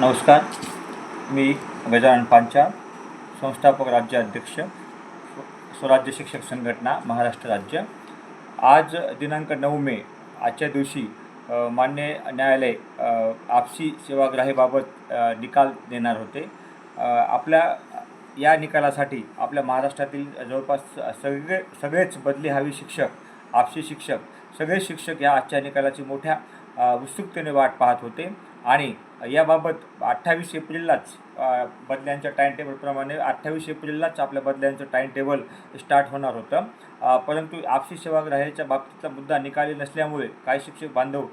नमस्कार. मी गजानन पांचाळ संस्थापक राज्य अध्यक्ष स्व- स्वराज्य शिक्षक संघटना महाराष्ट्र राज्य. आज दिनांक नऊ मे आजच्या दिवशी मान्य न्यायालय आपसी सेवाग्राहीबाबत निकाल देणार होते. आपल्या या निकालासाठी आपल्या महाराष्ट्रातील जवळपास सगळे सगळेच बदली हवी शिक्षक आपसी शिक्षक सगळे शिक्षक या आजच्या निकालाची मोठ्या उत्सुकतेने वाट पाहत होते. आणि याबाबत अठ्ठावीस एप्रिललाच बदल्यांच्या टाईमटेबलप्रमाणे अठ्ठावीस एप्रिललाच आपल्या बदल्यांचं टाईमटेबल स्टार्ट होणार होतं. परंतु आपसी सेवाग्राह्याच्या बाबतीतला मुद्दा निकाली नसल्यामुळे काही शिक्षक बांधव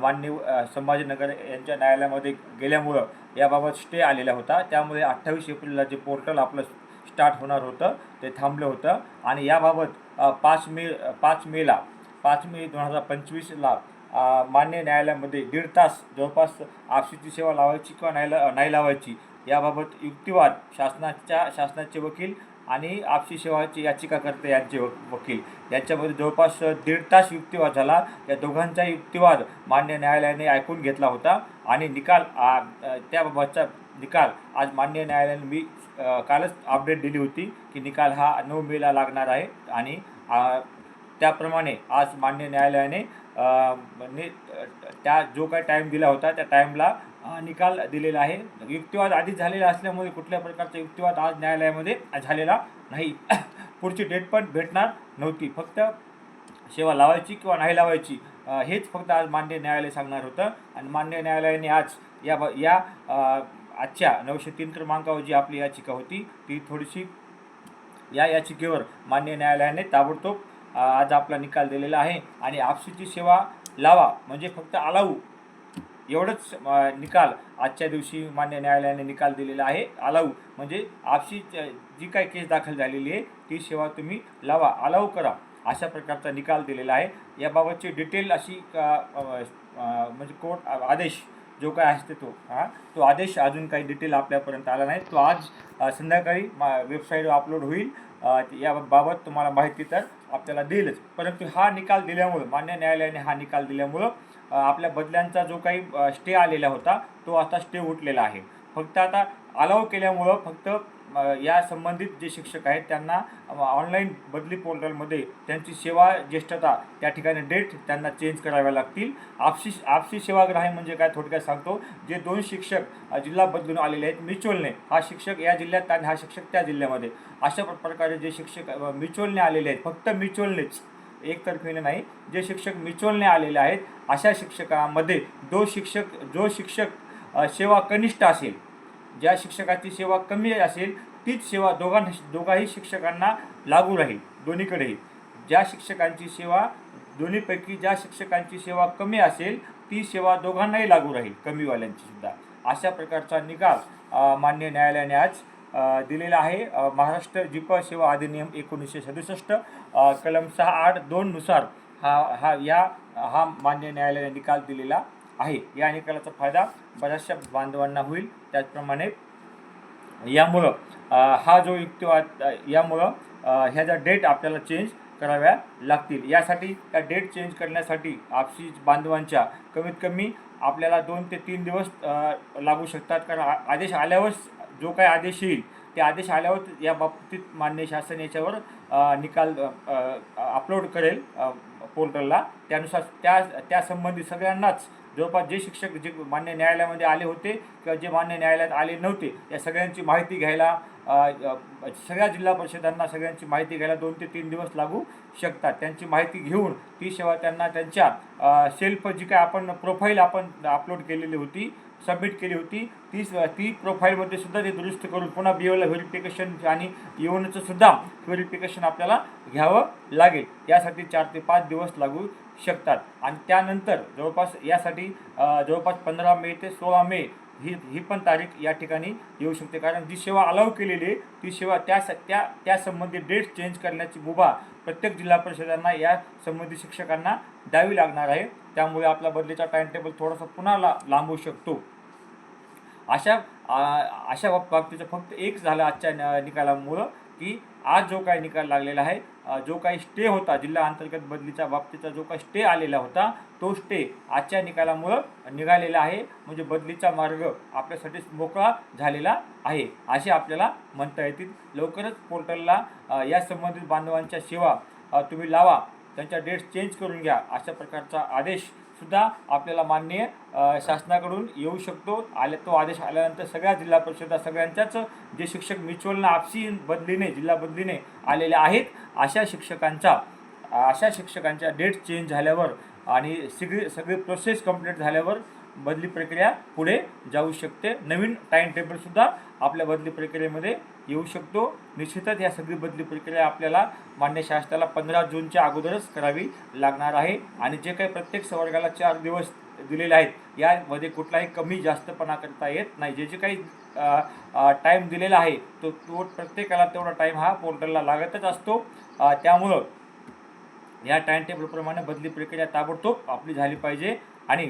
मान्य संभाजीनगर यांच्या न्यायालयामध्ये गेल्यामुळं याबाबत स्टे आलेला होता. त्यामुळे अठ्ठावीस एप्रिलला जे पोर्टल आपलं स्टार्ट होणार होतं ते थांबलं होतं. आणि याबाबत पाच मे पाच मेला पाच मे दोन हजार पंचवीसला मान्य न्यायालयामध्ये दीड तास जवळपास आपसीची सेवा लावायची किंवा नाही ला नाही लावायची याबाबत युक्तिवाद शासनाच्या शासनाचे वकील आणि आपसी सेवाचे याचिकाकर्ते यांचे वकील. यांच्यामध्ये जवळपास दीड तास युक्तिवाद झाला. या दोघांचा युक्तिवाद मान्य न्यायालयाने ऐकून घेतला होता आणि निकाल त्याबाबतचा निकाल आज मान्य न्यायालयाने मी कालच अपडेट दिली होती की निकाल हा नऊ मेला लागणार आहे आणि त्याप्रमाणे आज मान्य न्यायालयाने त्या जो काही टाईम दिला होता त्या टाईमला निकाल दिलेला आहे. युक्तिवाद आधीच झालेला असल्यामुळे कुठल्या प्रकारचा युक्तिवाद आज न्यायालयामध्ये झालेला नाही. पुढची डेट पण भेटणार नव्हती. फक्त सेवा लावायची किंवा नाही लावायची हेच फक्त आज मान्य न्यायालय सांगणार होतं. आणि मान्य न्यायालयाने आज या ब या आजच्या नऊशे तीन क्रमांकावर जी आपली याचिका होती ती थोडीशी या याचिकेवर मान्य न्यायालयाने ताबडतोब आज आपला निकाल दिलेला आहे. आणि आपसीची सेवा लावा. म्हणजे फक्त अलाऊ एवढंच निकाल. आजच्या दिवशी मान्य न्यायालयाने निकाल दिलेला आहे. अलाऊ म्हणजे आपशी जी काही केस दाखल झालेली आहे ती सेवा तुम्ही लावा. अलाऊ करा. अशा प्रकारचा निकाल दिलेला आहे. याबाबतची डिटेल अशी म्हणजे कोर्ट आदेश जो काय असते तो हां तो आदेश अजून काही डिटेल आपल्यापर्यंत आला नाही. तो आज संध्याकाळी मा वेबसाईटवर अपलोड होईल. याबाबत तुम्हाला माहिती तर आपल्याला देईलच परंतु हा निकाल दिल्यामुळं मान्य न्यायालयाने हा निकाल दिल्यामुळं आपल्या बदल्यांचा जो काही स्टे आलेला होता तो आता स्टे उठलेला आहे. फक्त आता अलाव केल्यामुळं फक्त या संबंधित जे शिक्षक आहेत त्यांना ऑनलाईन बदली पोर्टलमध्ये त्यांची सेवा ज्येष्ठता त्या ठिकाणी डेट त्यांना चेंज कराव्या लागतील. आपसी आपसी सेवाग्राही म्हणजे काय थोडक्यात सांगतो. जे दोन शिक्षक जिल्हा बदलून आलेले आहेत म्युच्युअलने हा शिक्षक या जिल्ह्यात आणि हा शिक्षक त्या जिल्ह्यामध्ये. अशा प्रकारे जे शिक्षक म्युच्युअलने आलेले आहेत फक्त म्युच्युअलनेच एकतर्फीने नाही जे शिक्षक म्युच्युअलने आलेले आहेत अशा शिक्षकामध्ये जो शिक्षक जो शिक्षक सेवा कनिष्ठ असेल ज्या शिक्षकाची सेवा कमी असेल तीच सेवा दोघां दोघाही शिक्षकांना लागू राहील दोन्हीकडेही. ज्या शिक्षकांची सेवा दोन्हीपैकी ज्या शिक्षकांची सेवा कमी असेल ती सेवा दोघांनाही लागू राहील कमीवाल्यांची सुद्धा. अशा प्रकारचा निकाल मान्य न्यायालयाने आज दिलेला आहे. महाराष्ट्र जीप सेवा अधिनियम एकोणीसशे सदुसष्ट कलम सहा आठ दोननुसार हा हा या हा मान्य न्यायालयाने निकाल दिलेला आहे. या निकालाचा फायदा बऱ्याचशा बांधवांना होईल. त्याचप्रमाणे यामुळं हा जो युक्तिवाद यामुळं ह्याचा ह्या ज्या डेट आपल्याला चेंज कराव्या लागतील यासाठी त्या डेट चेंज करण्यासाठी आपसी बांधवांच्या कमीत कमी आपल्याला दोन ते तीन दिवस लागू शकतात. कारण आ- आदेश आल्यावर जो काही आदेश येईल ते आदेश आल्यावर या बाबतीत मान्य शासन याच्यावर निकाल अपलोड करेल पोर्टलला त्यानुसार त्या त्यासंबंधी सगळ्यांनाच जवळपास जे शिक्षक जे मान्य न्यायालयामध्ये आले होते किंवा जे मान्य न्यायालयात आले नव्हते या सगळ्यांची माहिती घ्यायला सगळ्या जिल्हा परिषदांना सगळ्यांची माहिती घ्यायला दोन ते तीन दिवस लागू शकतात. त्यांची माहिती घेऊन ती सेवा त्यांना त्यांच्या सेल्फ जी काय आपण प्रोफाईल आपण अपलोड केलेली होती सबमिट केली होती. ती ती प्रोफाईलमध्ये सुद्धा ते दुरुस्त करून पुन्हा बी ओला व्हेरिफिकेशन आणि येऊनचं सुद्धा व्हेरिफिकेशन आपल्याला घ्यावं लागेल. यासाठी चार ते पाच दिवस लागू शकतात. आणि त्यानंतर जवळपास यासाठी जवळपास पंधरा मे ते सोळा मे ही ही पण तारीख या ठिकाणी येऊ शकते. कारण जी सेवा अलाव केलेली आहे ती सेवा त्या स- त्या त्यासंबंधी डेट चेंज करण्याची मुभा प्रत्येक जिल्हा परिषदांना या संबंधी शिक्षकांना द्यावी लागणार आहे. त्यामुळे आपला बदलीचा टाईमटेबल थोडासा पुन्हा ला लांबू शकतो. अशा अशा बाब- बाबतीचं फक्त एक झालं आजच्या न- निकालामुळं की आज जो काही निकाल लागलेला आहे जो काही स्टे होता जिल्हा अंतर्गत बदलीच्या बाबतीचा जो काही स्टे आलेला होता तो स्टे आजच्या निकालामुळं निघालेला आहे. म्हणजे बदलीचा मार्ग आपल्यासाठी मोकळा झालेला आहे असे आपल्याला म्हणता येतील. लवकरच पोर्टलला या संबंधित बांधवांच्या सेवा तुम्ही लावा. त्यांच्या डेट्स चेंज करून घ्या. अशा प्रकारचा आदेश सुद्धा आपल्याला मान्य शासनाकडून येऊ शकतो. आल्या तो आदेश आल्यानंतर सगळ्या जिल्हा परिषदा सगळ्यांच्याच जे शिक्षक म्युच्युअलनं आपसी बदलीने जिल्हा बदलीने आलेले आहेत अशा शिक्षकांचा अशा शिक्षकांच्या डेट चेंज झाल्यावर आणि सगळी सगळी प्रोसेस कंप्लीट झाल्यावर बदली प्रक्रिया पुढे जाऊ शकते. नवीन टाईम टेबलसुद्धा आपल्या बदली प्रक्रियेमध्ये येऊ शकतो. निश्चितच या सगळी बदली प्रक्रिया आपल्याला मान्य शासनाला पंधरा जूनच्या अगोदरच करावी लागणार आहे. आणि जे काही प्रत्येक संवर्गाला चार दिवस दिलेले आहेत यामध्ये कुठलाही कमी जास्तपणा करता येत नाही. जे जे काही टाईम दिलेला आहे तो तो प्रत्येकाला तेवढा टाईम हा पोर्टलला लागतच असतो. त्यामुळं या टाइम टेबलप्रमाणे बदली प्रक्रिया ताबडतोब आपली झाली पाहिजे. आणि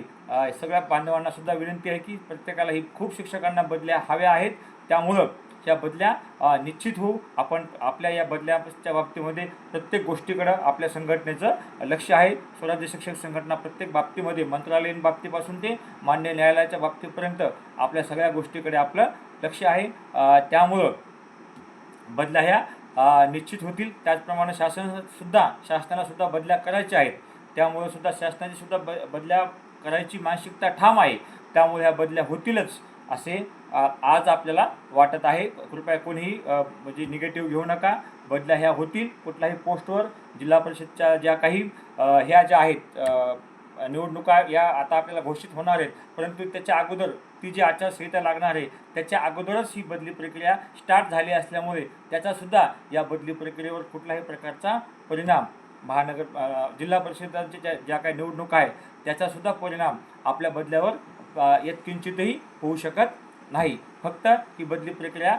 सगळ्या बांधवांना सुद्धा विनंती आहे की प्रत्येकाला ही खूप शिक्षकांना बदल्या हव्या आहेत. त्यामुळं या बदल्या निश्चित होऊ. आपण आपल्या या बदल्याच्या बाबतीमध्ये प्रत्येक गोष्टीकडं आपल्या संघटनेचं लक्ष आहे. स्वराज्य शिक्षक संघटना प्रत्येक बाबतीमध्ये मंत्रालयीन बाबतीपासून ते मान्य न्यायालयाच्या बाबतीपर्यंत आपल्या सगळ्या गोष्टीकडे आपलं लक्ष आहे. त्यामुळं बदल्या ह्या निश्चित होतील. त्याचप्रमाणे शासनसुद्धा शासनालासुद्धा बदल्या करायच्या आहेत. त्यामुळे सुद्धा शासनाची सुद्धा ब बदल्या करायची मानसिकता ठाम आहे. त्यामुळे ह्या बदल्या होतीलच असे आज आपल्याला वाटत आहे कृपया कोणीही म्हणजे निगेटिव्ह घेऊ नका. बदल्या ह्या होतील. कुठल्याही पोस्टवर जिल्हा परिषदच्या ज्या काही ह्या ज्या आहेत निवडणुका या आता आपल्याला घोषित होणार आहेत. परंतु त्याच्या अगोदर ती जी आचारसंहिता लागणार आहे त्याच्या अगोदरच ही बदली प्रक्रिया स्टार्ट झाली असल्यामुळे त्याचासुद्धा या बदली प्रक्रियेवर कुठलाही प्रकारचा परिणाम महानगर जिल्हा परिषदांच्या ज्या ज्या काही निवडणुका आहे त्याचासुद्धा परिणाम आपल्या बदल्यावर अ, यत्किंचितही होऊ शकत नाही. फक्त ही बदली प्रक्रिया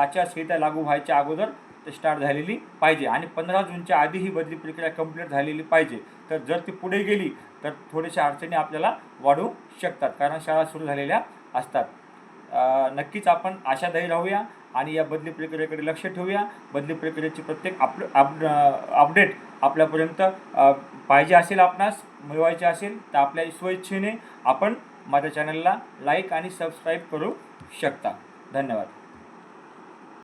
आचारसंहिता लागू व्हायच्या अगोदर स्टार्ट झालेली पाहिजे आणि पंधरा जूनच्या आधी ही बदली प्रक्रिया कंप्लीट झालेली पाहिजे. तर जर ती पुढे गेली तर थोड्याशा अडचणी आपल्याला वाढू शकतात कारण शाळा सुरू झालेल्या असतात. नक्कीच आपण आशादायी राहूया आणि या बदली प्रक्रियेकडे लक्ष ठेवूया. बदली प्रक्रियेची प्रत्येक आप अप अपडेट आपल्यापर्यंत पाहिजे असेल आपणास मिळवायचे असेल तर आपल्या स्वेच्छेने आपण माझ्या चॅनलला लाईक आणि सबस्क्राईब करू. शकता. धन्यवाद.